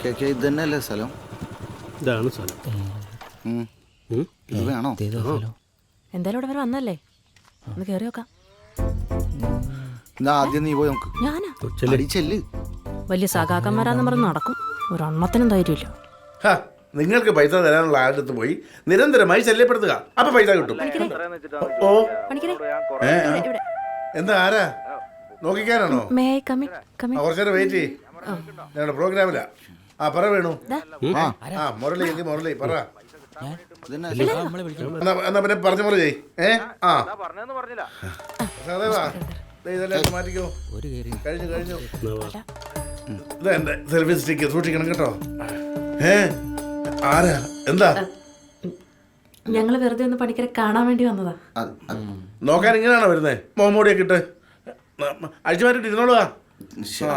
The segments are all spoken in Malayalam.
ഓക്കെ ഓക്കെ ഇത് തന്നെയല്ലേ സ്ഥലം? ഇതാണ് സ്ഥലം. ഉം. ഇത് വേണോ? എന്തായാലും ഇവിടെ വരെ വന്നല്ലേ? ഒന്ന് കേറി നോക്കാം. എന്നാ ആദ്യം നീ പോയി നമുക്ക് ഞാനാ? അടി ചെല്ല്. വലിയ സഖാക്കന്മാരാന്ന് പറഞ്ഞ് നടക്കും. ഒരെണ്ണത്തിനും ധൈര്യമില്ല. ഹ, നിങ്ങൾക്ക് പൈസ തരാനുള്ള ആളുടെ പോയി നിരന്തരമായി ശല്യപ്പെടുത്തുക. അപ്പൊ പൈസ കിട്ടും. ഓ. പണിക്കരെ. ഏ, ആ. ഇവിടെ, എന്താ ആരാ? നോക്കിക്കാനാണോ? മേ കമ്മി കമ്മി ആ, കുറച്ചേരം വെയിറ്റ് ചെയ്യ്. ഞങ്ങളുടെ പ്രോഗ്രാമിലാ ആ പറ വേണു. ആ ആ മുരളി എങ്കിൽ മുരളി പറ. എന്നാ എന്നാ പിന്നെ പറഞ്ഞ മുരളി ഏ? ആ. എന്താ പറഞ്ഞെന്ന് പറഞ്ഞില്ല. സഹദേവാ ദേ ഇതെല്ലാം എടുത്ത് മാറ്റിക്കോ. കഴിഞ്ഞു കഴിഞ്ഞു. ഇത് എന്റെ സെൽഫി സ്റ്റിക്ക് സൂക്ഷിക്കണം കേട്ടോ. ഏ? ആരാ? എന്താ? ഞങ്ങൾ വെറുതെ ഒന്ന് പണിക്കരെ കാണാൻ വേണ്ടി വന്നതാ. നോക്കാൻ ഇങ്ങനെയാണോ വരുന്നേ? മോമോടിയൊക്കെ ഇട്ട്. അഴിച്ചു മാറ്റിട്ട് ഇരുന്നോളുക ശരി.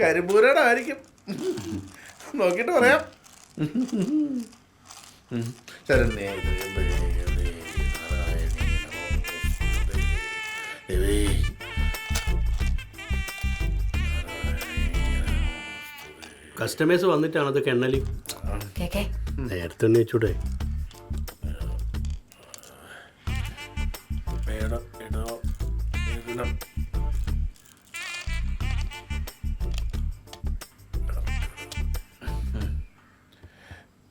കരിമ്പൂരയുടെ ആയിരിക്കും നോക്കിയിട്ട് പറയാം. ശരണ്യേ കസ്റ്റമേഴ്സ് വന്നിട്ടാണ് അത് കെണ്ണലി നേരത്തെ ഉന്നയിച്ചൂടെ പേട ഇടോ ഇതിനം.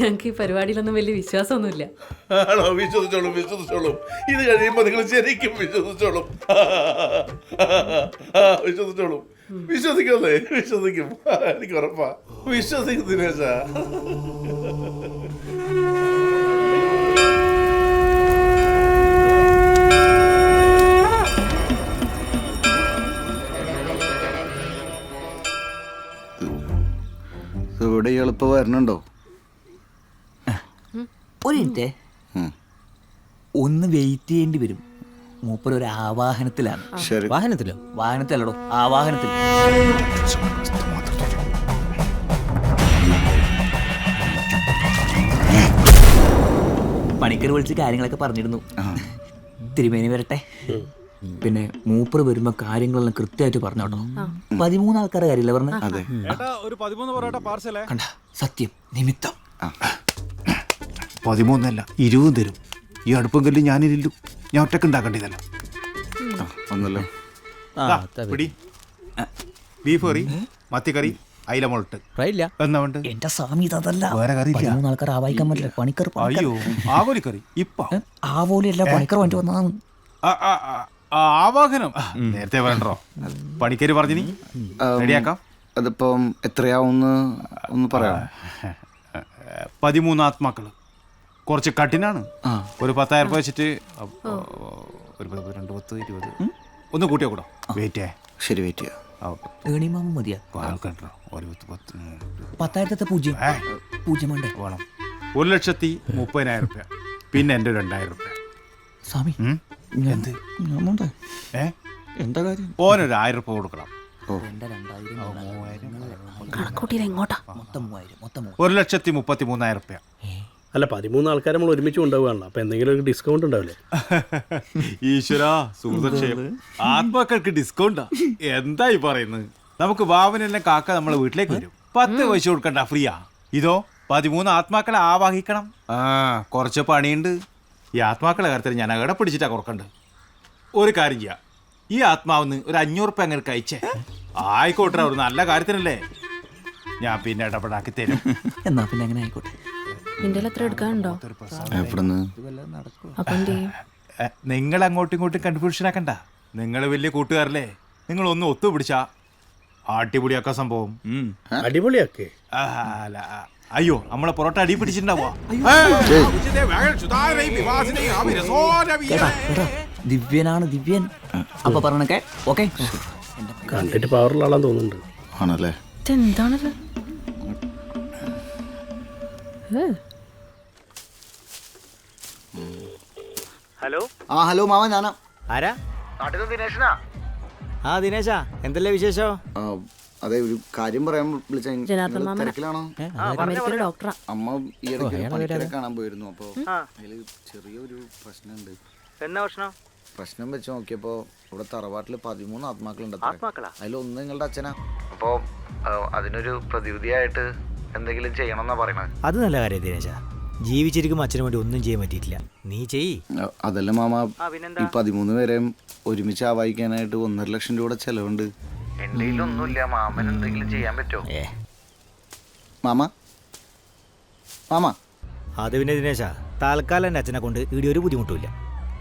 ഞങ്ങൾക്ക് ഈ പരിപാടിയിലൊന്നും വലിയ വിശ്വാസമൊന്നുമില്ല. ആണോ? വിശ്വസിച്ചോളും വിശ്വസിച്ചോളും. ഇത് കഴിയുമ്പോൾ നിങ്ങൾ ശരിക്കും വിശ്വസിച്ചോളും. വിശ്വസിച്ചോളൂ. വിശ്വസിച്ചോളും വിശ്വസിക്കല്ലേ വിശ്വസിക്കും. എനിക്ക് ഉറപ്പാ. വിശ്വസിക്കും ദിനേശ. ഇവിടെ എളുപ്പം വരണുണ്ടോ? ഒരു മിനിറ്റ് ഒന്ന് വെയിറ്റ് ചെയ്യേണ്ടി വരും. മൂപ്പർ ഒരു ആവാഹനത്തിലാണ്. ശരി. വാഹനത്തിലോ? വാഹനത്തിലോ ആവാഹനത്തിൽ പണിക്കർ വിളിച്ച് കാര്യങ്ങളൊക്കെ പറഞ്ഞിരുന്നു. തിരുമേനി വരട്ടെ. പിന്നെ മൂപ്പർ വരുമ്പോ കാര്യങ്ങളെല്ലാം കൃത്യമായിട്ട് പറഞ്ഞോട്ടോ. പതിമൂന്ന് ആൾക്കാരെ കാര്യമില്ല പറഞ്ഞു സത്യം നിമിത്തം. പതിമൂന്നല്ല ഇരുപതും തരും. ഈ അടുപ്പം കല്ല് ഞാനില്ലു ഞാൻ ഒറ്റയ്ക്ക് ഉണ്ടാക്കേണ്ടതല്ല. പിടി. ബീഫ് കറി മത്തിക്കറി അയില മുളട്ട്. എന്റെ സ്വാമി ഇതല്ല വേറെ കറി പറ്റില്ല. പണിക്കർ. അയ്യോ ഇപ്പൊ. പണിക്കർ വേണ്ടി വന്നതാണ്. ആവാഹനം. നേരത്തെ പണിക്കര് റെഡിയാക്കാം. അതിപ്പം എത്രയാവുന്ന് ഒന്ന് പറയാം പതിമൂന്ന് ആത്മാക്കൾ. കുറച്ച് കഠിനാണ്. ഒരു പത്തായിരം രൂപ വെച്ചിട്ട് ഒരു പത്ത് രണ്ട് പത്ത് ഇരുപത്. ഒന്ന് കൂട്ടിയോ കൂടാ? വെയിറ്റേ. ശരി വെയിറ്റ് ചെയ്യാം. ഏണിമാമ മതിയാ? ആൾക്കാണ്ടോ ഒരു പത്ത് പത്ത് ഉം. പത്തായിരത്തെ പൂജ്യം. ഏ, പൂജ്യം വേണ്ടേ? വേണം. ഒരു ലക്ഷത്തി മുപ്പതിനായിരം രൂപ പിന്നെ എന്റെ രണ്ടായിരം രൂപ സ്വാമി എന്ത്? ഞാൻ ഏ? എന്താ കാര്യം? ഓനൊരു ആയിരം രൂപ കൊടുക്കണം. ഒരു ലക്ഷത്തി മുപ്പത്തി മൂന്നായിരം രൂപ അല്ല പതിമൂന്ന് ആൾക്കാർ നമ്മൾ ഒരുമിച്ച് കൊണ്ടുപോകാണല്ലോ അപ്പൊ എന്തെങ്കിലും ഒരു ഡിസ്കൗണ്ട് ഉണ്ടാവില്ലേ? ഈശ്വര സുഹൃതക്ഷയം ആത്മാക്കൾക്ക് ഡിസ്കൗണ്ടാ എന്തായി പറയുന്നത്? നമുക്ക് വാവനല്ല കാക്ക നമ്മളെ വീട്ടിലേക്ക് വരും. പത്ത് പൈസ കൊടുക്കണ്ട ഫ്രീയാ ഇതോ പതിമൂന്ന് ആത്മാക്കളെ ആവാഹിക്കണം. ആ. കുറച്ച് പണിയുണ്ട്. ഈ ആത്മാക്കളെ കാര്യത്തിൽ ഞാൻ അകടെ പിടിച്ചിട്ടാ കുറക്കണ്ട്? ഒരു കാര്യം ചെയ്യാം. ഈ ആത്മാവിന്ന് ഒരു അഞ്ഞൂറ് റുപ്യ അങ്ങനെ കഴിച്ചേ. ആയിക്കോട്ടെ ഒരു നല്ല കാര്യത്തിനല്ലേ? ഞാൻ പിന്നെ ഇടപെടാക്കി തരും. എന്നാ പിന്നെ അങ്ങനെ ആയിക്കോട്ടെ. നിന്റെ എത്ര എടുക്കാനുണ്ടോ? എവിടുന്ന്? അപ്പൊ എന്ത് ചെയ്യും? നിങ്ങൾ അങ്ങോട്ടും ഇങ്ങോട്ടും കൺഫ്യൂഷൻ ആക്കണ്ട നിങ്ങൾ വലിയ കൂട്ടുകാരല്ലേ? നിങ്ങൾ ഒന്ന് ഒത്തുപിടിച്ചാ അടിപൊളിയാക്കാ സംഭവം. അടിപൊളിയാക്കേ. അല്ല, അയ്യോ നമ്മളെ പൊറോട്ട അടി പിടിച്ചിട്ടുണ്ടാവോ ദിവ്യനാണ് ദിവ്യൻ. അപ്പൊ പറഞ്ഞൊക്കെ ഓക്കെ. കണ്ടിട്ട് പവറുള്ള ആളാന്ന് തോന്നുന്നുണ്ട്. ആണല്ലേ? ഹലോ? ആ ഹലോ മാമ ഞാനാ. ആരാ? നാട്ടിൽ ദിനേശനാ? ആ ദിനേശാ എന്തല്ലേ വിശേഷോ? അതെ ഒരു കാര്യം പറയാൻ വിളിച്ച. തിരക്കിലാണോ? ഡോക്ടറാ. അമ്മ ഈ ഇടയ്ക്ക് പണിക്കരെ കാണാൻ പോയിരുന്നു അപ്പൊ അതിൽ ചെറിയൊരു പ്രശ്നമുണ്ട് എന്നാ പ്രശ്നം? പ്രശ്നം വെച്ച് നോക്കിയപ്പോ ഇവിടെ തറവാട്ടിൽ പതിമൂന്ന് ആത്മാക്കളുണ്ട് ആത്മാക്കളാ? അതിലൊന്ന് നിങ്ങളുടെ അച്ഛനാ. അപ്പോ അതിനൊരു പ്രതിവിധിയായിട്ട് എന്തെങ്കിലും ചെയ്യണമെന്നാ പറയണത്. അത് നല്ല കാര്യം ദിനേശ. ജീവിച്ചിരിക്കുമ്പോൾ അച്ഛന് വേണ്ടി ഒന്നും ചെയ്യാൻ പറ്റിയിട്ടില്ല. നീ ചെയ്. അതല്ല മാമ ഈ പതിമൂന്ന് പേരെയും ഒരുമിച്ച് ആവാഹിക്കാനായിട്ട് ഒന്നര ലക്ഷം രൂപ ചെലവുണ്ട്. എന്റെ ഒന്നുമില്ല മാമൻ എന്തെങ്കിലും ചെയ്യാൻ പറ്റുമോ? ഏ. മാമ? മാമ? അത് പിന്നെ ദിനേശ താൽക്കാലം എന്റെ അച്ഛനെ കൊണ്ട് ഇവിടെ ഒരു ബുദ്ധിമുട്ടുമില്ല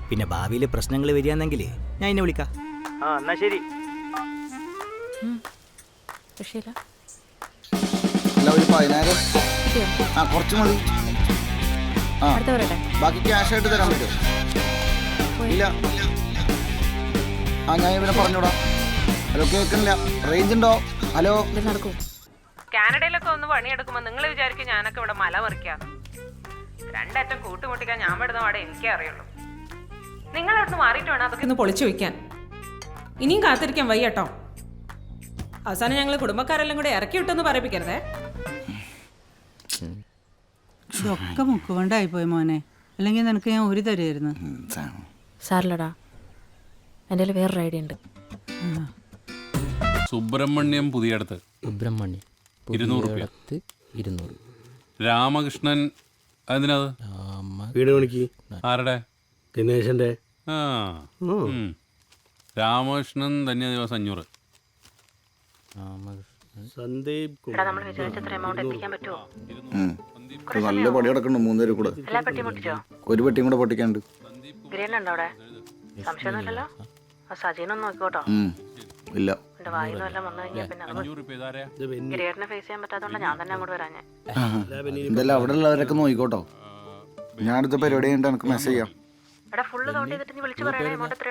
പിന്നെ ഭാവിയിലെ പ്രശ്നങ്ങൾ വരികയാണെങ്കിൽ ഞാൻ എന്നെ വിളിക്കാം. ആ എന്നാ ശരി. രക്ഷയില്ല പതിനായിരം ആ കുറച്ച് മതി. ആ ബാക്കി ക്യാഷ് ആയിട്ട് തരാൻ പറ്റും ഇല്ല. ആ ഞാൻ ഇവനെ പറഞ്ഞോടാ ഹലോ കേൾക്കണില്ല. റേഞ്ച് ഉണ്ടോ? ഹലോ. കാനഡയിലൊക്കെ ഒന്ന് പണിയെടുക്കുമ്പോൾ നിങ്ങൾ വിചാരിക്കും ഞാനൊക്കെ ഇവിടെ മല മറിക്കാന്ന് രണ്ടറ്റം കൂട്ടുമുട്ടിക്കാൻ ഞാൻ പെടുന്ന പാടെ എനിക്കേ അറിയുള്ളൂ. നിങ്ങൾ അവിടുന്ന് മാറിയിട്ട് വേണം അതൊക്കെ ഒന്ന് പൊളിച്ചു വയ്ക്കാൻ ഇനിയും കാത്തിരിക്കാൻ വയ്യട്ടോ അവസാനം ഞങ്ങൾ കുടുംബക്കാരെല്ലാം കൂടെ ഇറക്കി വിട്ടെന്ന് പറയിപ്പിക്കരുതേ. ഇതൊക്കെ മുക്കുകൊണ്ടായി പോയി മോനെ. അല്ലെങ്കിൽ നിനക്ക് ഞാൻ ഒരു തരുമായിരുന്നു സാറിലടാ എന്റെ കയ്യിൽ വേറൊരു ഐഡിയ ഉണ്ട്. സുബ്രഹ്മണ്യം പുതിയടത്ത്. സുബ്രഹ്മണ്യം. ഇരുന്നൂറ് റുപ്യ. ഇരുന്നൂറ്. രാമകൃഷ്ണൻ അതിനത് വീട് പണിക്ക്. ആരുടെ? ദിനേശന്റെ. ആ. ഉം. രാമകൃഷ്ണൻ തന്നെ ദിവസം അഞ്ഞൂറ് സന്ദീപ് എടാ നമ്മൾ വിചാരിച്ചത്ര എമൗണ്ട് എത്തിക്കാൻ പറ്റുമോ ഉം. നല്ല പടി കിടക്കുന്നുണ്ട് മൂന്നുപേരും കൂടെ. എല്ലാ ഒരു പെട്ടിയും കൂടെ പൊട്ടിക്കാണ്ട്. ഗിരിയനുണ്ടോ അവിടെ? സംശയമൊന്നുമില്ലല്ലോ? ആ സജീനൊന്ന് നോക്കിക്കോട്ടോ. ഇല്ല. എന്റെ വായിന്ന് വല്ലതും വന്നു കഴിഞ്ഞാൽ പിന്നെ അത് അഞ്ഞൂറ് രൂപ ഇതാരാ? ഗിരിയേട്ടനെ ഫേസ് ചെയ്യാൻ ഞാൻ തന്നെ അങ്ങോട്ട് വരാഞ്ഞേ എന്തായാലും അവിടെ ഉള്ളവരൊക്കെ നോക്കിക്കോട്ടോ. ഞാൻ അടുത്ത പരിപാടി കഴിഞ്ഞിട്ട് എനിക്ക് മെസ്സേജ് ചെയ്യാം. എടാ ഫുള്ള് കൗണ്ട് ചെയ്തിട്ട് നീ വിളിച്ചു പറയണേ എമൗണ്ട് എത്ര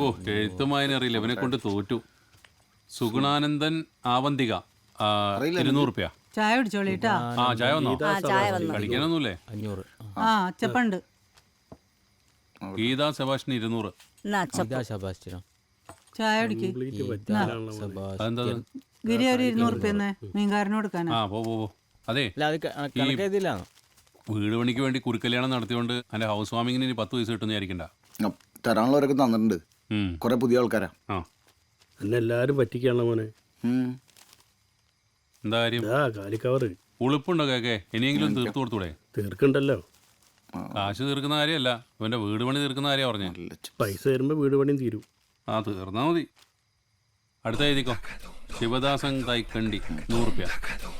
ഓ അറിയില്ല. ഇവനെ കൊണ്ട് തോറ്റു. സുഗുണാനന്ദൻ ആവന്തിക. ഇരുന്നൂറ് രൂപ ചായ ആ ചായ വന്നോ? കഴിക്കാനൊന്നുമില്ലേ ആ അച്ചപ്പണ്ട്. ഗീതാ സെബാഷിന് ഇരുന്നൂറ്. ചായ കുടിക്ക്. കംപ്ലീറ്റ് പറ്റാനാണല്ലോ മോനെ. അതെന്താ? അത്? ഗിരി ഒരു ഇരുന്നൂറ് റുപ്യന്ന് മീൻകാരന് കൊടുക്കാനാ. ആ പോ പോ പോ. അതെ. വീട് പണിക്ക് വേണ്ടി കുരുക്കല്യാണം നടത്തിയോണ്ട് എന്റെ ഹൗസ് വാമിങ്ങിന് ഇനി പത്ത് പൈസ കിട്ടുന്ന വിചാരിക്കണ്ട. ആ, തരാനുള്ളവരൊക്കെ തന്നിട്ടുണ്ട്. ഉം. കുറെ പുതിയ ആൾക്കാരാ. ആ. എന്നെ എല്ലാരും പറ്റിക്കാണല്ലോ മോനെ. ഉം. എന്താ കാര്യം? ഇതാ കാലിക്കവറ്. ഉളുപ്പുണ്ടോ കേക്കെ? ഇനിയെങ്കിലും തീർത്തു കൊടുത്തൂടെ? തീർക്കണ്ടല്ലോ. കാശ് തീർക്കുന്ന കാര്യമല്ല. ഇവന്റെ വീട് പണി തീർക്കുന്ന കാര്യം പറഞ്ഞേ. നല്ല ചെ- പൈസ തരുമ്പോ വീട് പണിയും തീരും. ആ തീർന്നാ മതി. അടുത്ത എഴുതിക്കോ. ശിവദാസൻ തൈക്കണ്ടി നൂറുപ്യ റുപ്യ.